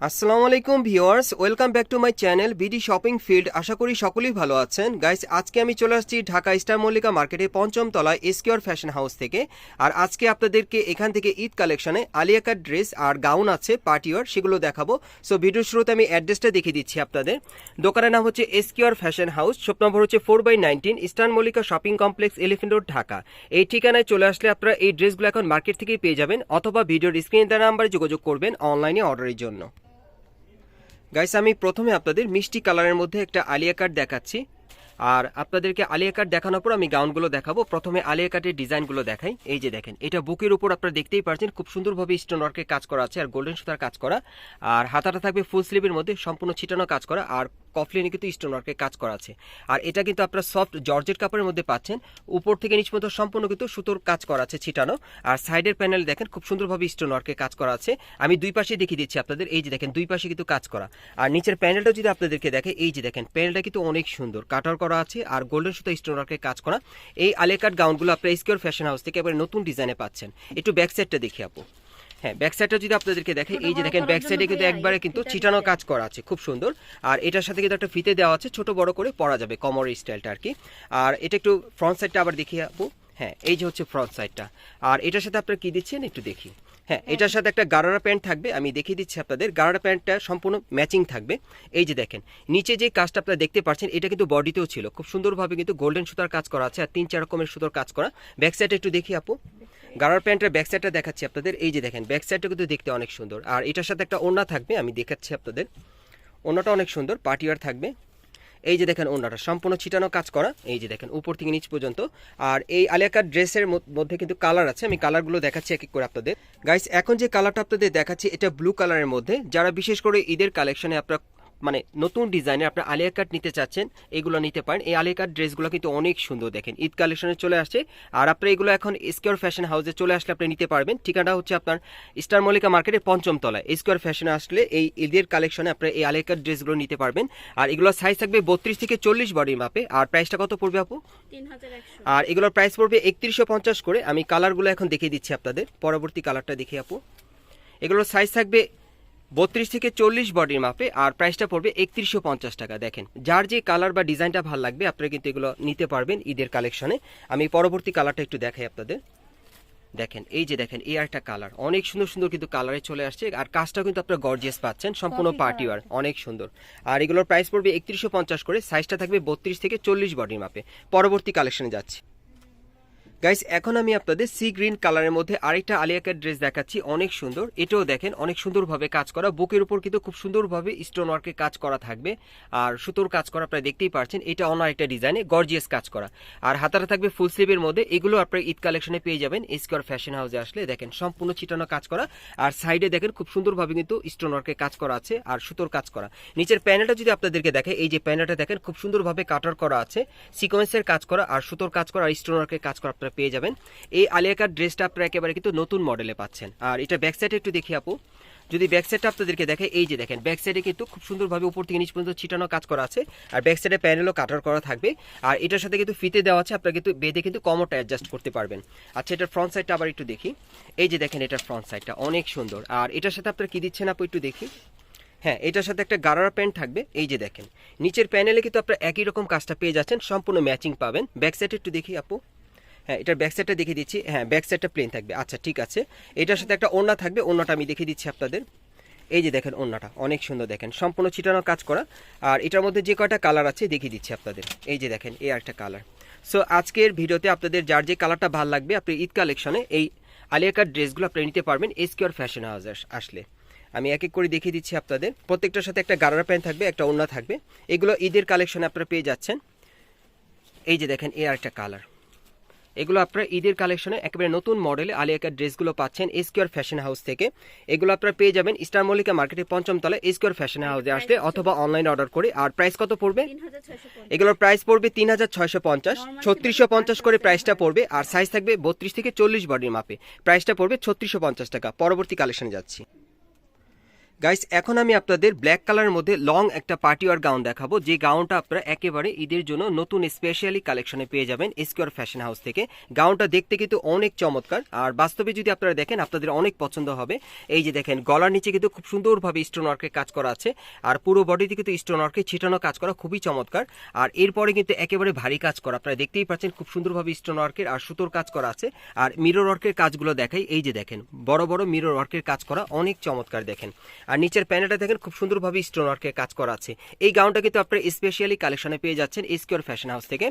আসসালামু আলাইকুম viewers, welcome back to my channel BD shopping field. আশা করি সকলেই ভালো আছেন। গাইস, আজকে আমি চলে আসছি ঢাকা স্টার মল্লিকা মার্কেটে পঞ্চম তলায় এসকিওর ফ্যাশন হাউস থেকে। আর আজকে আপনাদেরকে এখান থেকে ঈদ কালেকশনে আলিয়াকার ড্রেস আর গাউন আছে পার্টিওয়ার সেগুলো দেখাবো। সো ভিডিও শুরুতে আমি অ্যাড্রেসটা দেখিয়ে দিচ্ছি আপনাদের। দোকানের নাম হচ্ছে esquire fashion house, shop number হচ্ছে four by nineteen eastern Mallika shopping complex, elephant road, Dhaka. এই ঠিকানায় চলে আসলে আপনারা এই ড্রেসগুলো এখন মার্কেট থেকেই পেয়ে যাবেন, অথবা ভিডিওর স্ক্রিনে দেওয়া নাম্বারে যোগাযোগ করবেন অনলাইনে অর্ডারের জন্য। গাইস আমি প্রথমে আপনাদের মিষ্টি কালারের মধ্যে একটা আলিয়া কাট দেখাচ্ছি। আর আপনাদেরকে আলিয়া কাট দেখানোর পর আমি গাউনগুলো দেখাবো। প্রথমে আলিয়া কাটের ডিজাইনগুলো দেখাই। এই যে দেখেন, এটা বুকের উপর আপনারা দেখতেই পারছেন, খুব সুন্দরভাবে স্টোন ওয়ার্কের কাজ করা আছে আর গোল্ডেন সুতার কাজ করা। আর হাতাটা থাকবে ফুল স্লিভের মধ্যে, সম্পূর্ণ ছিটানো কাজ করা। আর কফলিনে কিন্তু স্টোন ওয়ার্কের কাজ করা আছে। আর এটা কিন্তু আপনার সফট জর্জেট কাপড়ের মধ্যে পাচ্ছেন। উপর থেকে নিচ পর্যন্ত সম্পূর্ণ কিন্তু সুতোর কাজ করা আছে ছিটানো। আর সাইডের প্যানেল দেখেন, খুব সুন্দরভাবে স্টোন ওয়ার্কের কাজ করা আছে। আমি দুই পাশে দেখিয়ে দিচ্ছি আপনাদের। এই যে দেখেন, দুই পাশে কিন্তু কাজ করা। আর নিচের প্যানেলটা যদি আপনাদেরকে দেখে, এই যে দেখেন প্যানেলটা কিন্তু অনেক সুন্দর। কাটার করা আছে আর গোল্ডেন সুতো স্টোন ওয়ার্কের কাজ করা। এই আলেকাট গাউনগুলো আপনার স্কিওর ফ্যাশন হাউস থেকে এবার নতুন ডিজাইনে পাচ্ছেন। একটু ব্যাক সাইডটা দেখি আপু। হ্যাঁ ব্যাক সাইডটা যদি আপনাদেরকে দেখে এই যে দেখেন ব্যাক সাইডে কিন্তু একবারে কিন্তু চিটানো কাজ করা আছে খুব সুন্দর। আর এটার সাথে কিন্তু একটা ফিতে দেওয়া আছে ছোট বড় করে পরা যাবে কমর স্টাইলটা আর কি আর এটা একটু ফ্রন্ট সাইডটা আবার দেখি আপু হ্যাঁ এই যে হচ্ছে ফ্রন্ট সাইডটা আর এটার সাথে আপনারা কি দিচ্ছেন একটু দেখি। হ্যাঁ এটার সাথে একটা গারারা প্যান্ট থাকবে আমি দেখিয়ে দিচ্ছি আপনাদের। গারারা প্যান্টটা সম্পূর্ণ ম্যাচিং থাকবে। এই যে দেখেন নিচে যে কাজটা আপনারা দেখতে পাচ্ছেন এটা কিন্তু বডিতেও ছিল। খুব সুন্দরভাবে কিন্তু গোল্ডেন সুতার কাজ করা আছে আর তিন চার রকমের সুতোর কাজ করা। ব্যাক সাইডে একটু দেখি আপু গারার প্যান্টের ব্যাক সাইডটা দেখাচ্ছি আপনাদের। এই যে দেখেন ব্যাক সাইডটা কিন্তু দেখতে অনেক সুন্দর। আর এটার সাথে একটা ওড়না থাকবে, আমি দেখাচ্ছি আপনাদের। ওড়নাটা অনেক সুন্দর পার্টিওয়ার থাকবে। এই যে দেখেন ওড়নাটা, সম্পূর্ণ ছিটানো কাজ করা। এই যে দেখেন, উপর থেকে নিচ পর্যন্ত। আর এই আলিয়াকার ড্রেসের মধ্যে কিন্তু কালার আছে, আমি কালারগুলো দেখাচ্ছি এক এক করে আপনাদের। গাইস এখন যে কালারটা আপনাদের দেখাচ্ছি, এটা ব্লু কালারের মধ্যে। যারা বিশেষ করে ঈদের কালেকশনে আপনারা মানে নতুন ডিজাইনে আপনার আলিয়া কাট নিতে চাচ্ছেন এগুলো নিতে পারেন। এই আলিয়া কাট ড্রেসগুলো কিন্তু অনেক সুন্দর দেখেন। ঈদ কালেকশনে চলে আসছে। আর আপনি এগুলো এখন স্কোয়ার ফ্যাশন হাউসে চলে আসলে আপনি নিতে পারবেন। ঠিকানা হচ্ছে আপনার স্টার মল্লিকা মার্কেটের পঞ্চম তলায়। স্কোয়ার ফ্যাশনে আসলে এই ঈদের কালেকশনে আপনি এই আলিয়া কাট ড্রেসগুলো নিতে পারবেন। আর এগুলো সাইজ থাকবে বত্রিশ থেকে চল্লিশ বডির মাপে। আর প্রাইসটা কত পড়বে আপু? আর এগুলোর প্রাইস পড়বে একত্রিশশো পঞ্চাশ করে। আমি কালারগুলো এখন দেখিয়ে দিচ্ছি আপনাদের। পরবর্তী কালারটা দেখি আপু। এগুলোর সাইজ থাকবে বত্রিশ থেকে চল্লিশ বডির মাপে আর প্রাইসটা পড়বে একত্রিশশো পঞ্চাশ টাকা। দেখেন যার যে কালার বা ডিজাইনটা ভালো লাগবে আপনারা কিন্তু এগুলো নিতে পারবেন ঈদের কালেকশনে আমি পরবর্তী কালারটা একটু দেখাই আপনাদের। দেখেন এই যে দেখেন এই একটা কালার অনেক সুন্দর সুন্দর কিন্তু কালারে চলে আসছে। আর কাজটাও কিন্তু আপনারা গর্জিয়াস পাচ্ছেন সম্পূর্ণ পার্টি ওয়ার অনেক সুন্দর। আর এগুলোর প্রাইস পড়বে একত্রিশশো পঞ্চাশ করে সাইজটা থাকবে বত্রিশ থেকে চল্লিশ বডির মাপে। পরবর্তী কালেকশনে যাচ্ছি। গাইস এখন আমি আপনাদের সি গ্রিন কালারের মধ্যে আরেকটা আলিয়াকার ড্রেস দেখাচ্ছি। অনেক সুন্দর। এটাও দেখেন, অনেক সুন্দরভাবে কাজ করা। বুকের উপর কিন্তু খুব সুন্দরভাবে স্টোন ওয়ার্কের কাজ করা থাকবে। আর সুতোর কাজ করা আপনারা দেখতেই পাচ্ছেন এটা অন্য একটা ডিজাইনে গর্জিয়াস কাজ করা। আর হাতাটা থাকবে ফুল স্লিভের মধ্যে। এগুলো আপনার ঈদ কালেকশনে পেয়ে যাবেন। স্কোয়ার ফ্যাশন হাউসে আসলে দেখেন, সম্পূর্ণ ছিটানো কাজ করা। আর সাইডে দেখেন, খুব সুন্দরভাবে কিন্তু স্টোন ওয়ার্কের কাজ করা আছে আর সুতোর কাজ করা। নিচের প্যানেলটা যদি আপনাদেরকে দেখে এই যে প্যানেলটা দেখেন, খুব সুন্দরভাবে কাটার করা আছে। সিকোয়েন্সের কাজ করা আর সুতোর কাজ করা আর স্টোন ওয়ার্কের কাজ করা আপনারা পেয়ে যাবেন। এই আলিয়াকার ড্রেসটা আপনারা একেবারে কিন্তু নতুন মডেলে পাচ্ছেন। আর এটা ব্যাক সাইডে একটু দেখি আপু। যদি ব্যাক সাইডটা আপনাদেরকে দেখে এই যে দেখেন ব্যাক সাইডে কিন্তু খুব সুন্দরভাবে উপর থেকে নিচ পর্যন্ত ছিটানো কাজ করা আছে। আর ব্যাক সাইডে প্যানেলও কাটার করা থাকবে। আর এটার সাথে কিন্তু ফিতে দেওয়া আছে, আপনারা কিন্তু বেঁধে কিন্তু কমরটা অ্যাডজাস্ট করতে পারবেন। আচ্ছা এটার ফ্রন্ট সাইডটা আবার একটু দেখি। এই যে দেখেন, এটার ফ্রন্ট সাইডটা অনেক সুন্দর। আর এটার সাথে আপনারা কি দিচ্ছেন আপু একটু দেখি? হ্যাঁ এটার সাথে একটা গারারা প্যান্ট থাকবে। এই যে দেখেন, নিচের প্যানেলে কিন্তু আপনারা একই রকম কাজটা পেয়ে যাচ্ছেন, সম্পূর্ণ ম্যাচিং পাবেন। ব্যাক সাইডে একটু দেখি আপু। হ্যাঁ এটার ব্যাক সাইডটা দেখিয়ে দিচ্ছি। হ্যাঁ ব্যাক সাইডটা প্লেন থাকবে। আচ্ছা ঠিক আছে। এটার সাথে একটা ওড়না থাকবে। ওড়নাটা আমি দেখিয়ে দিচ্ছি আপনাদের। এই যে দেখেন ওড়নাটা, অনেক সুন্দর দেখেন। সম্পূর্ণ ছিটানো কাজ করা। আর এটার মধ্যে যে কয়টা কালার আছে, দেখিয়ে দিচ্ছি আপনাদের। এই যে দেখেন, এই একটা কালার সো আজকের ভিডিওতে আপনাদের যার যে কালারটা ভালো লাগবে, আপনি ঈদ কালেকশনে এই আলিয়াকার ড্রেসগুলো আপনি নিতে পারবেন এসকিউর ফ্যাশন হাউস আসলে। আমি এক এক করে দেখিয়ে দিচ্ছি আপনাদের। প্রত্যেকটার সাথে একটা গারারা প্যান্ট থাকবে, একটা ওড়না থাকবে। এগুলো ঈদের কালেকশনে আপনারা পেয়ে যাচ্ছেন। এই যে দেখেন, এই আরেকটা কালার এগুলো আপনারা ঈদের কালেকশনে একেবারে নতুন মডেলে আলিয়াকার ড্রেসগুলো পাচ্ছেন এসকিউর ফ্যাশন হাউস থেকে। এগুলো আপনারা পেয়ে যাবেন স্টার মল্লিকা মার্কেটের পঞ্চম তলায় এসকিউর ফ্যাশন হাউসে আসলে অথবা অনলাইন অর্ডার করে। আর প্রাইস কত পড়বে? এগুলোর প্রাইস পড়বে তিন হাজার ছয়শো পঞ্চাশ। ছত্রিশশো পঞ্চাশ করে প্রাইসটা পড়বে। আর সাইজ থাকবে বত্রিশ থেকে চল্লিশ বডির মাপে। প্রাইসটা পড়বে ছত্রিশশো পঞ্চাশ টাকা। পরবর্তী কালেকশনে যাচ্ছি। গাইস এখন আমি আপনাদের ব্ল্যাক কালারের মধ্যে লং একটা পার্টি ওয়ার গাউন দেখাবো। যে গাউনটা আপনারা একেবারে ঈদের জন্য নতুন স্পেশালি কালেকশনে পেয়ে যাবেন স্কোয়ার ফ্যাশন হাউস থেকে। গাউনটা দেখতে কিন্তু অনেক চমৎকার। আর বাস্তবে যদি আপনারা দেখেন, আপনাদের অনেক পছন্দ হবে। এই যে দেখেন, গলার নিচে কিন্তু খুব সুন্দরভাবে স্টোন ওয়ার্কের কাজ করা আছে। আর পুরো বডিতে কিন্তু স্টোন ওয়ার্কে ছিটানো কাজ করা খুবই চমৎকার। আর এরপরে কিন্তু একেবারে ভারী কাজ করা। আপনারা দেখতেই পাচ্ছেন খুব সুন্দরভাবে স্টোন ওয়ার্কের আর সুতোর কাজ করা আছে। আর মিরর ওয়ার্কের কাজগুলো দেখাই। এই যে দেখেন, বড় বড় মিরর ওয়ার্কের কাজ করা অনেক চমৎকার দেখেন। আর নিচের প্যানেলটা দেখেন, খুব সুন্দরভাবে স্টোন ওয়ার্কের কাজ করা আছে। এই গাউনটা কিন্তু আপনারা স্পেশালি কালেকশনে পেয়ে যাচ্ছেন স্কোয়ার ফ্যাশন হাউস থেকে।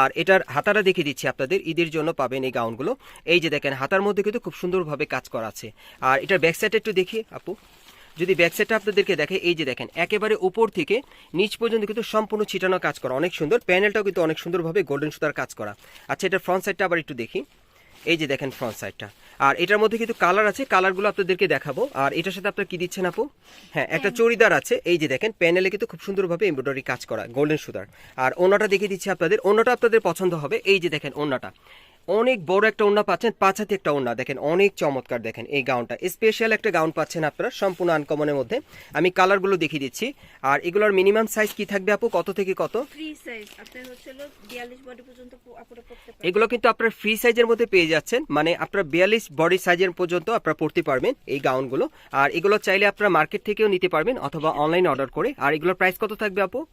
আর এটার হাতাটা দেখিয়ে দিচ্ছি আপনাদের, ঈদের জন্য পাবেন এই গাউনগুলো এই যে দেখেন, হাতার মধ্যে কিন্তু খুব সুন্দরভাবে কাজ করা আছে। আর এটার ব্যাক সাইডটা একটু দেখি, আপু। যদি ব্যাক সাইডটা আপনাদেরকে দেখে, এই যে দেখেন, একেবারে উপর থেকে নিচ পর্যন্ত কিন্তু সম্পূর্ণ ছিটানো কাজ করা, অনেক সুন্দর। প্যানেলটাও কিন্তু অনেক সুন্দরভাবে গোল্ডেন সুতার কাজ করা। আচ্ছা এটার ফ্রন্ট সাইডটা আবার একটু দেখি। এই যে দেখেন ফ্রন্ট সাইডটা আর এটার মধ্যে কিন্তু কালার আছে কালারগুলো আপনাদেরকে দেখাবো। আর এটার সাথে আপনার কি দিচ্ছেন আপু? হ্যাঁ একটা চড়িদার আছে। এই যে দেখেন প্যানেলে কিন্তু খুব সুন্দরভাবে এমব্রয়ডারি কাজ করা গোল্ডেন সুদার আর ওনাটা দেখিয়ে দিচ্ছি আপনাদের। ওনাটা আপনাদের পছন্দ হবে। এই যে দেখেন ওনাটা অনেক বড় একটা ওড়না পাচ্ছেন পাঁচ হাতে একটা ওড়না। দেখেন অনেক চমৎকার দেখেন এই গাউনটা। স্পেশাল একটা গাউন পাচ্ছেন আপনারা সম্পূর্ণ আনকমনের মধ্যে। আমি কালারগুলো দেখিয়ে দিচ্ছি। আর এগুলোর মিনিমাম সাইজ কি থাকবে আপু? কত থেকে কত? ফ্রি সাইজ আপনার হচ্ছে হলো বিয়াল্লিশ বডি পর্যন্ত পু- পড়তে পারে এগুলো কিন্তু আপনার ফ্রি সাইজের মধ্যে পেয়ে যাচ্ছেন। মানে আপনার বিয়াল্লিশ বডি সাইজের পর্যন্ত আপনারা পড়তে পারবেন এই গাউনগুলো। আর এগুলো চাইলে আপনারা মার্কেট থেকেও নিতে পারবেন অথবা অনলাইন অর্ডার করে। আর এগুলোর প্রাইস কত থাকবে আপু?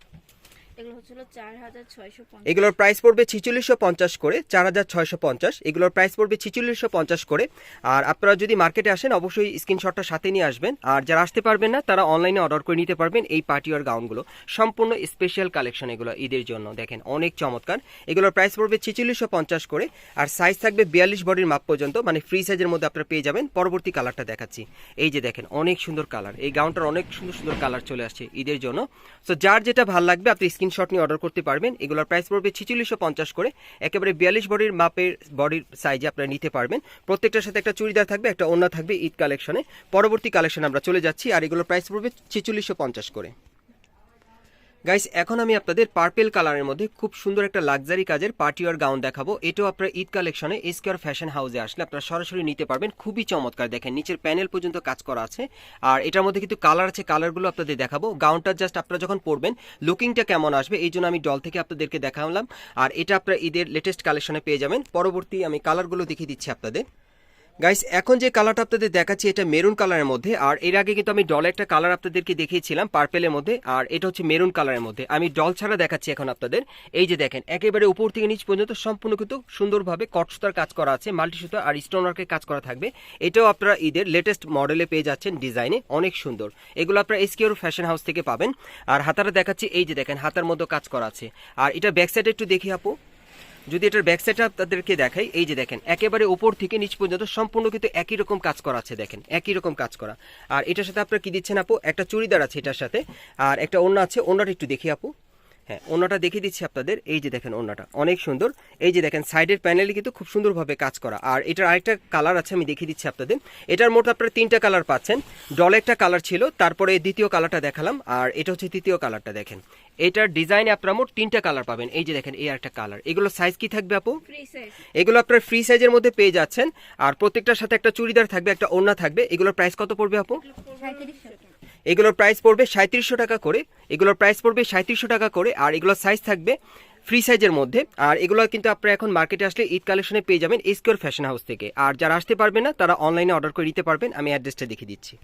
এগুলোর প্রাইস পড়বে ছিচল্লিশশো পঞ্চাশ করে, চার হাজার ছয়শো পঞ্চাশ। এগুলোর প্রাইস পড়বে ছিচল্লিশশো পঞ্চাশ করে। আর আপনারা যদি মার্কেটে আসেন, অবশ্যই স্ক্রিনশটটা সাথে নিয়ে আসবেন। আর যারা আসতে পারবেন না, তারা অনলাইনে অর্ডার করে নিতে পারবেন এই পার্টি পার্টিওয়ার গাউনগুলো সম্পূর্ণ স্পেশাল কালেকশন এগুলো ঈদের জন্য। দেখেন, অনেক চমৎকার। এগুলোর প্রাইস পড়বে ছিচল্লিশশো পঞ্চাশ করে। আর সাইজ থাকবে বিয়াল্লিশ বডির মাপ পর্যন্ত। মানে ফ্রি সাইজের মধ্যে আপনারা পেয়ে যাবেন। পরবর্তী কালারটা দেখাচ্ছি। এই যে দেখেন, অনেক সুন্দর কালার এই গাউনটার অনেক সুন্দর সুন্দর কালার চলে আসছে ঈদের জন্য। সো যার যেটা ভালো লাগবে, আপনি স্ক্রিনশট নিয়ে অর্ডার করতে পারবেন। এগুলোর প্রাইস পড়বে ছিচল্লিশশো পঞ্চাশ করে। একেবারে বিয়াল্লিশ বডির মাপের বডির সাইজে আপনারা নিতে পারবেন। প্রত্যেকটার সাথে একটা চুড়িদার থাকবে, একটা ওড়না থাকবে ঈদ কালেকশনে পরবর্তী কালেকশন আমরা চলে যাচ্ছি, আর এগুলোর প্রাইস পড়বে ছিচল্লিশশো পঞ্চাশ করে। গাইস এখন আমি আপনাদের পার্পেল কালারের মধ্যে খুব সুন্দর একটা লাক্সারি কাজের পার্টিওয়ার গাউন দেখাবো। এটাও আপনার ঈদ কালেকশনে স্কোয়ার ফ্যাশন হাউসে আসলে আপনারা সরাসরি নিতে পারবেন। খুবই চমৎকার। দেখেন, নিচের প্যানেল পর্যন্ত কাজ করা আছে। আর এটার মধ্যে কিন্তু কালার আছে কালারগুলো আপনাদের দেখাবো। গাউনটা জাস্ট আপনারা যখন পরবেন লুকিংটা কেমন আসবে, এই জন্য আমি ডল থেকে আপনাদেরকে দেখালাম। আর এটা আপনারা ঈদের লেটেস্ট কালেকশনে পেয়ে যাবেন। পরবর্তী আমি কালারগুলো দেখিয়ে দিচ্ছি আপনাদের। গাইস এখন যে কালারটা আপনাদের দেখাচ্ছি, এটা মেরুন কালারের মধ্যে, আর এর আগে কিন্তু আমি ডল একটা কালার আপনাদেরকে দেখিয়েছিলাম পার্পেলের মধ্যে, আর এটা হচ্ছে মেরুন কালারের মধ্যে। আমি ডল ছাড়া দেখাচ্ছি এখন আপনাদের। এই যে দেখেন, একেবারে উপর থেকে নিচ পর্যন্ত সম্পূর্ণ কিন্তু সুন্দরভাবে কট সুতার কাজ করা আছে মাল্টি সুতা আর স্টোন ওয়ার্কের কাজ করা থাকবে। এটাও আপনারা ঈদের লেটেস্ট মডেলে পেয়ে যাচ্ছেন ডিজাইনে অনেক সুন্দর। এগুলো আপনারা এসকিউর ফ্যাশন হাউস থেকে পাবেন। আর হাতাটা দেখাচ্ছি, এই যে দেখেন, হাতার মধ্যে কাজ করা আছে। আর এটা ব্যাক সাইডে একটু দেখি আপু। যদি এটার ব্যাক সাইডটা আপনাদেরকে দেখাই, এই যে দেখেন, একেবারে উপর থেকে নিচ পর্যন্ত সম্পূর্ণ কিন্তু একই রকম কাজ করা আছে, দেখেন, একই রকম কাজ করা। আর এটার সাথে আপনারা কি দিচ্ছেন আপু? একটা চুড়িদার আছে এটার সাথে, আর একটা অন্য আছে অন্যটা একটু দেখি আপু। হ্যাঁ ওড়নাটা দেখিয়ে দিচ্ছি আপনাদের। এই যে দেখেন ওড়নাটা অনেক সুন্দর। এই যে দেখেন সাইডের প্যানেলে কিন্তু খুব সুন্দরভাবে কাজ করা। আর এটার আরেকটা কালার আছে আমি দেখিয়ে দিচ্ছি আপনাদের। এটার মোট আপনারা তিনটা কালার পাচ্ছেন। ডলে একটা কালার ছিল তারপরে দ্বিতীয় কালারটা দেখালাম। আর এটা হচ্ছে তৃতীয় কালারটা দেখেন। এটার ডিজাইনে আপনারা মোট তিনটা কালার পাবেন। এই যে দেখেন এই একটা কালার। এগুলো সাইজ কি থাকবে আপু? এগুলো আপনার ফ্রি সাইজের মধ্যে পেয়ে যাচ্ছেন। আর প্রত্যেকটার সাথে একটা চুড়িদার থাকবে একটা ওড়না থাকবে। এগুলোর প্রাইস কত পড়বে আপু? এগুলোর প্রাইস পড়বে সাঁত্রিশশো টাকা করে, এগুলোর প্রাইস পড়বে সাঁত্রিশশো টাকা করে, আর এগুলোর সাইজ থাকবে ফ্রি সাইজের মধ্যে। আর এগুলো কিন্তু আপনারা এখন মার্কেটে আসলে ঈদ কালেকশনে পেয়ে যাবেন স্কোয়ার ফ্যাশন হাউস থেকে। আর যারা আসতে পারবেন না, তারা অনলাইনে অর্ডার করে নিতে পারবেন। আমি অ্যাড্রেসটা দেখিয়ে দিচ্ছি।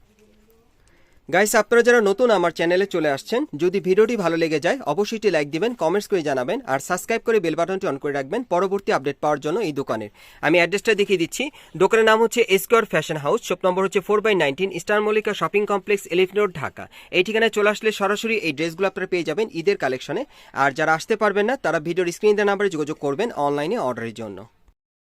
গাইস আপনারা যারা নতুন আমার চ্যানেলে চলে আসছেন, যদি ভিডিওটি ভালো লেগে যায়, অবশ্যই লাইক দিবেন কমেন্টস করে জানাবেন, আর সাবস্ক্রাইব করে বেল বাটনটি অন করে রাখবেন পরবর্তী আপডেট পাওয়ার জন্য এই দোকানের। আমি অ্যাড্রেসটা দেখিয়ে দিচ্ছি। দোকানের নাম হচ্ছে square fashion house shop number হচ্ছে four by nineteen star Mallika shopping complex elephant road Dhaka. এই ঠিকানায় চলে আসলে সরাসরি এই ড্রেসগুলো আপনারা পেয়ে যাবেন ঈদের কালেকশনে আর যারা আসতে পারবেন না, তারা ভিডিওর স্ক্রিন দেওয়া নাম্বারে যোগাযোগ করবেন অনলাইনে অর্ডারের জন্য।